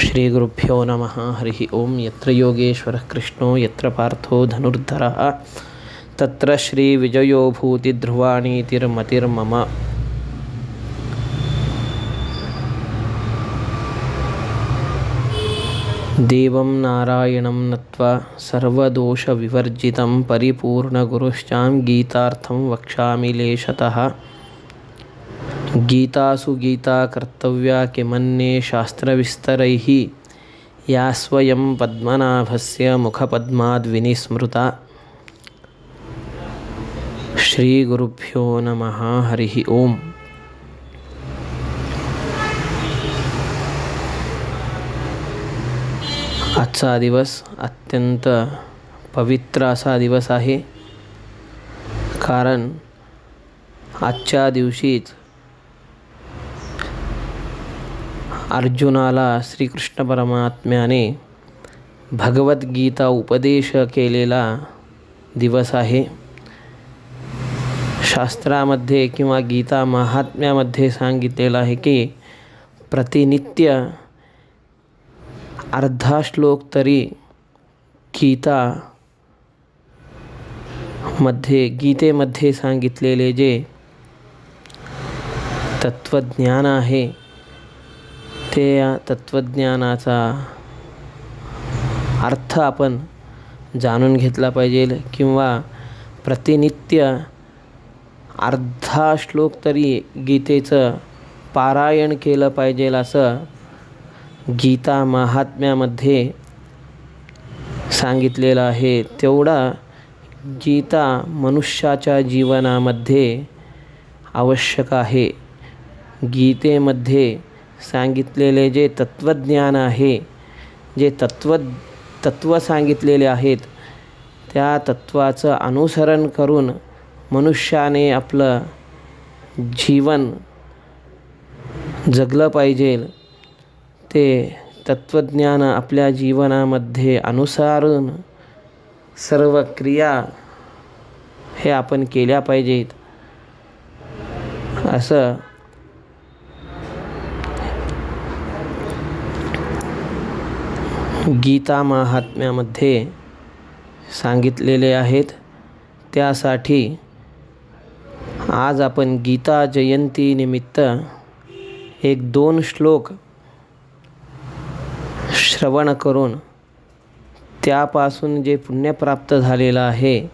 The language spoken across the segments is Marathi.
श्रीगुरुभ्यो नमः। हरिः ओं। यत्र योगेश्वरः कृष्णो यत्र पार्थो धनुर्धरः तत्र श्रीविजयो भूतिध्रुवाणीतिर्मतिर्मम देवं नारायणं नत्वा सर्वदोषविवर्जितं परिपूर्णगुरुश्चां गीतार्थं वक्ष्यामि लेशतः। गीतासु गीता कर्तव्या किमन्ये शास्त्रविस्तरैः या स्वयं पद्मनाभस्य मुखपद्माद्विनिस्मृता श्रीगुरुभ्यो नमः हरिः ओम्। आजचा दिवस अत्यंत पवित्र असा दिवस आहे कारण आजच्या दिवशीच अर्जुनाला श्रीकृष्ण परमात्म्याने भगवद्गीता उपदेश केलेला दिवस आहे. शास्त्रामध्ये किंवा गीता महात्म्यामध्ये सांगितलेलं आहे की प्रतिनित्य अर्धा श्लोक तरी गीता मध्ये गीतेमध्ये सांगितलेले जे तत्त्वज्ञान आहे. ते या तत्त्वज्ञानाचा अर्थ आपण जाणून घेतला पाहिजे किंवा प्रतिनित्य अर्धा श्लोक तरी गीतेचं पारायण केलं पाहिजे असं गीता महात्म्यामध्ये सांगितलेलं आहे. तेवढा गीता मनुष्याच्या जीवनामध्ये आवश्यक आहे. गीतेमध्ये सांगितलेले जे तत्त्वज्ञान आहे जे तत्त्व तत्त्व सांगितलेले आहेत त्या तत्त्वाचं अनुसरण करून मनुष्याने आपलं जीवन जगलं पाहिजे. ते तत्त्वज्ञान आपल्या जीवनामध्ये अनुसारून सर्व क्रिया हे आपण केल्या पाहिजेत. असं गीता महात्म्यामध्ये सांगितलेले आहेत. त्यासाठी आज आपण गीता जयंतीनिमित्त एक दोन श्लोक श्रवण करून त्यापासून जे पुण्य प्राप्त झालेलं आहे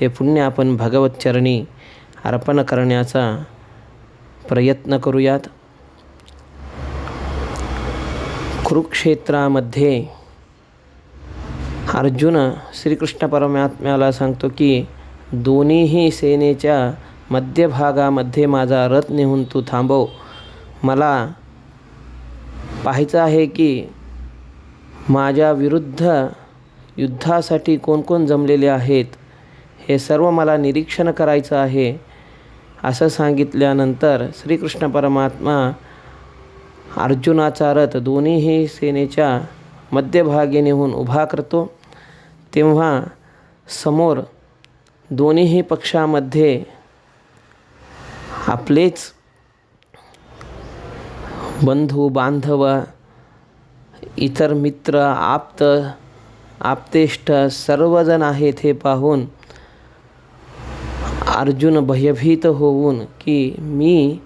ते पुण्य आपण भगवतचरणी अर्पण करण्याचा प्रयत्न करूयात. कुरुक्षेत्रामध्ये अर्जुन श्रीकृष्ण परमात्म्याला सांगतो की दोन्हीही सेनेच्या मध्यभागामध्ये माझा रथ नेहून तू थांबव. मला पाहायचं आहे की माझ्या विरुद्ध युद्धासाठी कोण कोण जमलेले आहेत हे सर्व मला निरीक्षण करायचं आहे. असं सांगितल्यानंतर श्रीकृष्ण परमात्मा अर्जुनाचा रथ दोन्हीही सेनेच्या मध्यभागी नेऊन उभा करतो. तेव्हा समोर दोन्हीही पक्षामध्ये आपलेच बंधू बांधव इतर मित्र आप्त आप्तेष्ट सर्वजण आहेत हे पाहून अर्जुन भयभीत होऊन की मी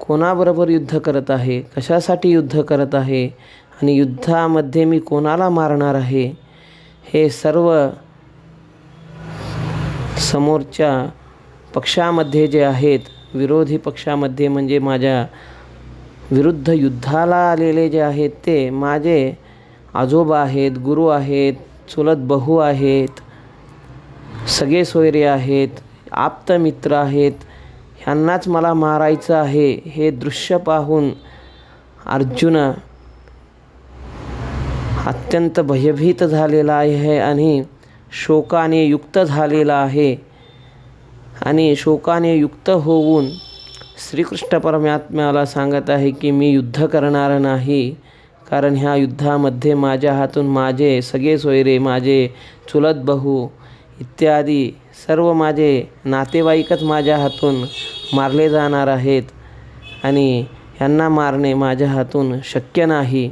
कोणाबरोबर युद्ध करत आहे? कशासाठी युद्ध करत आहे? आणि युद्धामध्ये मी कोणाला मारणार आहे? हे सर्व समोरच्या पक्षामध्ये जे आहेत विरोधी पक्षामध्ये म्हणजे माझ्या विरुद्ध युद्धाला आलेले जे आहेत ते माझे आजोबा आहेत गुरु आहेत चुलत बहु आहेत सगळे सोयरे आहेत आप्त मित्र आहेत ह्यांनाच मला मारायचं आहे हे दृश्य पाहून अर्जुन अत्यंत भयभीत झालेला आहे आणि शोकाने युक्त झालेला आहे. आणि शोकाने युक्त होऊन श्रीकृष्ण परमात्म्याला सांगत आहे की मी युद्ध करणार नाही कारण ह्या युद्धामध्ये माझ्या हातून माझे सगळे सोयरे माझे चुलत बहू इत्यादी सर्व माझे नातेवाईकच माझ्या हातून मारले जाणार आहेत आणि यांना मारणे माझ्या हातून शक्य नाही.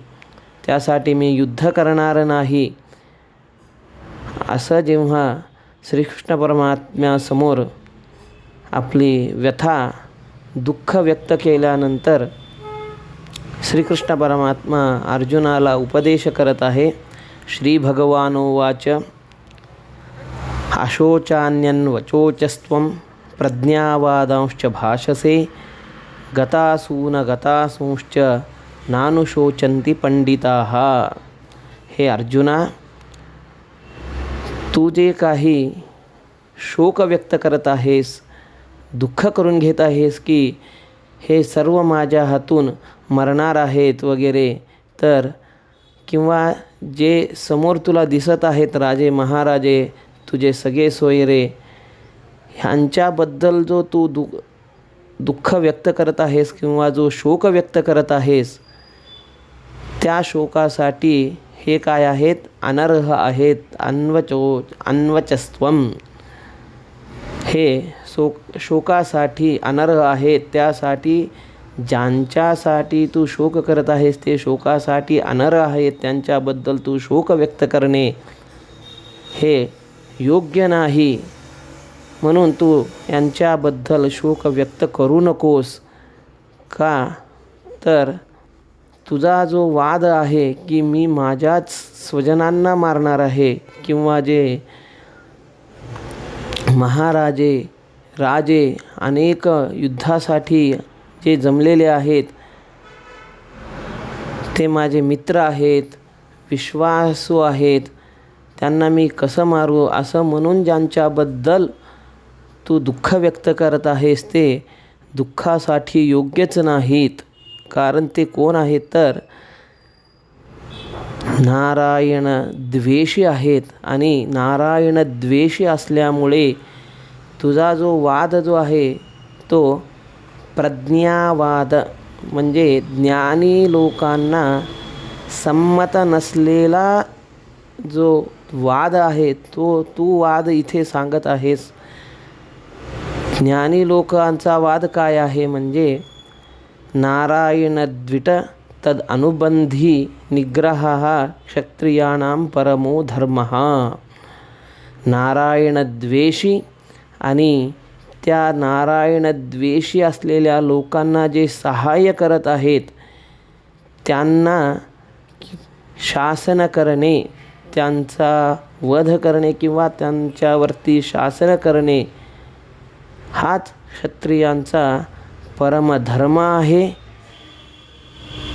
त्यासाठी मी युद्ध करणार नाही. असं जेव्हा श्रीकृष्ण परमात्म्यासमोर आपली व्यथा दुःख व्यक्त केल्यानंतर श्रीकृष्ण परमात्मा अर्जुनाला उपदेश करत आहे श्री भगवानोवाच अशोचान्यन्वचोचस्त्वं प्रज्ञावादांश्च भाषसे गतासून गतासूंश्च नानुशोचन्ति पंडिताः हे अर्जुना तू जे काही शोक व्यक्त करत आहेस दुःख करून घेत आहेस की हे सर्व माझ्या हातून मरणार आहेत वगैरे तर किंवा जे समोर तुला दिसत आहेत राजे महाराजे तुझे सगळे सोयरे ह्यांच्याबद्दल जो तू दु दुःख व्यक्त करत आहेस किंवा जो शोक व्यक्त करत आहेस त्या शोकासाठी हे काय आहेत? अनर्ह आहेत. अन्वचो अन्वचस्त्वम हे शोक शोकासाठी अनर्ह आहेत. त्यासाठी ज्यांच्यासाठी तू शोक करत आहेस ते शोकासाठी अनर्ह आहेत. त्यांच्याबद्दल तू शोक व्यक्त करणे हे योग्य नाही. म्हणून तू यांच्याबद्दल शोक व्यक्त करू नकोस. का? तर तुझा जो वाद आहे की मी माझ्याच स्वजनांना मारणार आहे किंवा जे महाराजे राजे अनेक युद्धासाठी जे जमलेले आहेत ते माझे मित्र आहेत विश्वासू आहेत त्यांना मी कसं मारू? असं म्हणून ज्यांच्याबद्दल तू दुःख व्यक्त करत आहेस ते दुःखासाठी योग्यच नाहीत. कारण ते कोण आहेत तर नारायण द्वेषी आहेत आणि नारायण द्वेषी असल्यामुळे तुझा जो वाद जो आहे तो प्रज्ञावाद म्हणजे ज्ञानी लोकांना संमत नसलेला जो वाद आहे तो तू वाद इथे सांगत आहेस. ज्ञानी लोकांचा वाद काय आहे म्हणजे नारायणद्विट तद् अनुबंधी निग्रहः क्षत्रियाणां परमो धर्मः। नारायणद्वेषी आणि त्या नारायणद्वेषी असलेल्या लोकांना जे सहाय्य करत आहेत त्यांना शासन करणे त्यांचा वध करणे किंवा त्यांच्यावरती शासन करणे हाच क्षत्रियांचा परमधर्म आहे.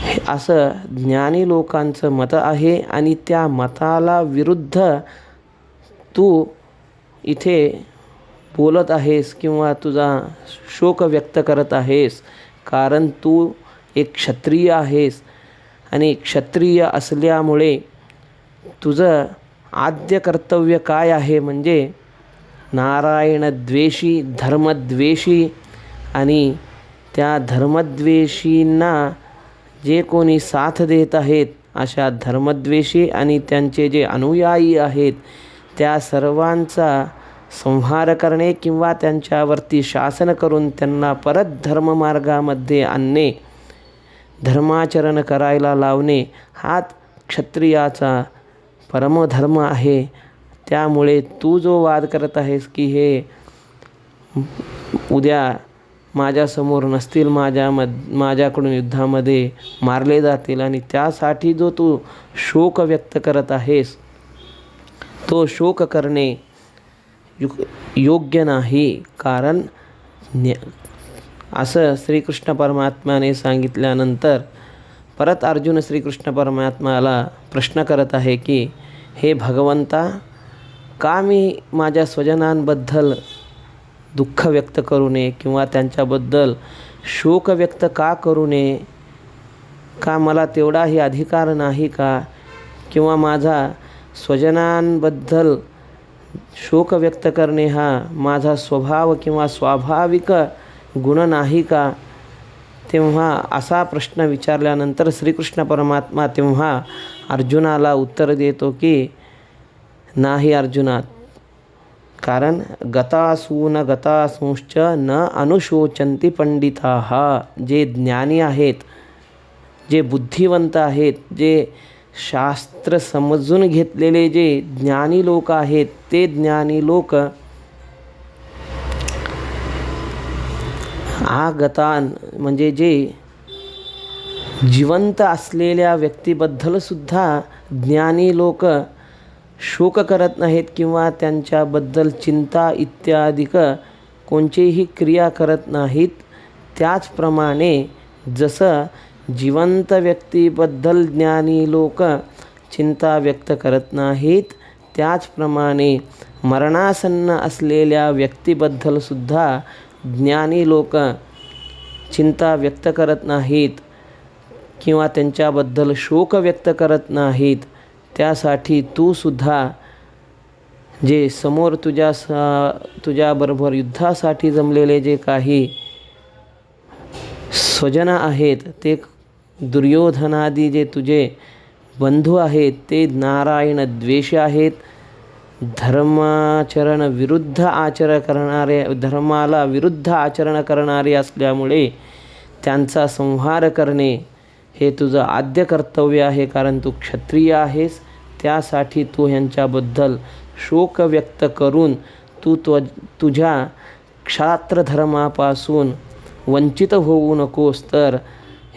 हे असं ज्ञानी लोकांचं मत आहे आणि त्या मताला विरुद्ध तू इथे बोलत आहेस किंवा तुझा शोक व्यक्त करत आहेस. कारण तू एक क्षत्रिय आहेस आणि क्षत्रिय असल्यामुळे तुझं आद्य कर्तव्य काय आहे? म्हणजे नारायणद्वेषी धर्मद्वेषी आणि त्या धर्मद्वेषींना जे कोणी साथ देत आहेत अशा धर्मद्वेषी आणि त्यांचे जे अनुयायी आहेत त्या सर्वांचा संहार करणे किंवा त्यांच्यावरती शासन करून त्यांना परत धर्ममार्गामध्ये आणणे धर्माचरण करायला लावणे हाच क्षत्रियाचा परमधर्म आहे. त्यामुळे तू जो वाद करत आहेस की हे उद्या माझ्यासमोर नसतील माझ्या मद माझ्याकडून युद्धामध्ये मारले जातील आणि त्यासाठी जो तू शोक व्यक्त करत आहेस तो शोक करणे यु योग्य नाही. कारण असं श्रीकृष्ण परमात्म्याने सांगितल्यानंतर परत अर्जुन श्रीकृष्ण परमात्म्याला प्रश्न करत आहे की हे भगवंता का मी माझ्या स्वजनांबद्दल दुःख व्यक्त करू नये किंवा त्यांच्याबद्दल शोक व्यक्त का करू नये का मला तेवढाही अधिकार नाही का? किंवा माझा स्वजनांबद्दल शोक व्यक्त करणे हा माझा स्वभाव किंवा स्वाभाविक गुण नाही का? तेव्हा असा प्रश्न विचारल्यानंतर श्रीकृष्ण परमात्मा तेव्हा अर्जुनाला उत्तर देतो की नाही अर्जुना कारण गतासून गतासूंश्च न अनुशोचंती पंडिता जे ज्ञानी आहेत जे बुद्धिवंत आहेत जे शास्त्र समजून घेतलेले जे ज्ञानी लोक आहेत ते ज्ञानी लोक आगतान म्हणजे जे जिवंत असलेल्या व्यक्तीबद्दलसुद्धा ज्ञानी लोक शोक करत नाहीत किंवा त्यांच्याबद्दल चिंता इत्यादिक कोणचेही क्रिया करत नाहीत. त्याचप्रमाणे जसं जिवंत व्यक्तीबद्दल ज्ञानी लोक चिंता व्यक्त करत नाहीत त्याचप्रमाणे मरणासन्न असलेल्या व्यक्तीबद्दलसुद्धा ज्ञानी लोक चिंता व्यक्त करत नाहीत किंवा त्यांच्याबद्दल शोक व्यक्त करत नाहीत. त्यासाठी तू सुद्धा जे समोर तुझ्या स तुझ्याबरोबर युद्धासाठी जमलेले जे काही स्वजन आहेत ते दुर्योधनादी जे तुझे बंधू आहेत ते नारायण द्वेष आहेत. धर्माचरण विरुद्ध आचरण करणारे धर्माला विरुद्ध आचरण करणारे असल्यामुळे त्यांचा संहार करणे हे तुझं आद्य कर्तव्य आहे कारण तू क्षत्रिय आहेस. त्यासाठी तू ह्यांच्याबद्दल शोक व्यक्त करून तू त्व तुझ्या क्षात्रधर्मापासून वंचित होऊ नकोस तर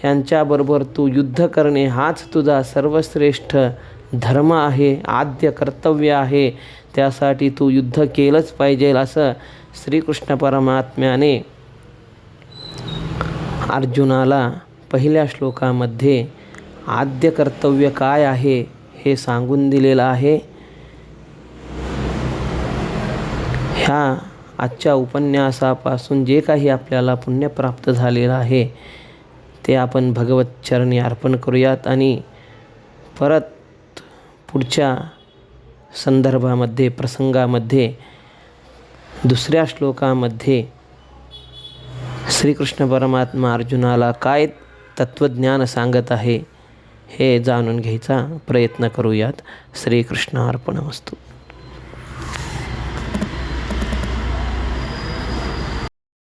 ह्यांच्याबरोबर तू युद्ध करणे हाच तुझा सर्वश्रेष्ठ धर्म आहे आद्य कर्तव्य आहे. त्यासाठी तू युद्ध केलंच पाहिजे असं श्रीकृष्ण परमात्म्याने अर्जुनाला पहिल्या श्लोकामध्ये आद्य कर्तव्य काय आहे? हे सांगून दिलेलं आहे. ह्या आजच्या उपन्यासापासून जे काही आपल्याला पुण्य प्राप्त झालेलं आहे ते आपण भगवत चरणी अर्पण करूयात आणि परत पुढच्या संदर्भामध्ये प्रसंगामध्ये दुसऱ्या श्लोकामध्ये श्रीकृष्ण परमात्मा अर्जुनाला काय तत्त्वज्ञान सांगत आहे हे जाणून घ्यायचा प्रयत्न करूयात. श्रीकृष्ण अर्पण वस्तू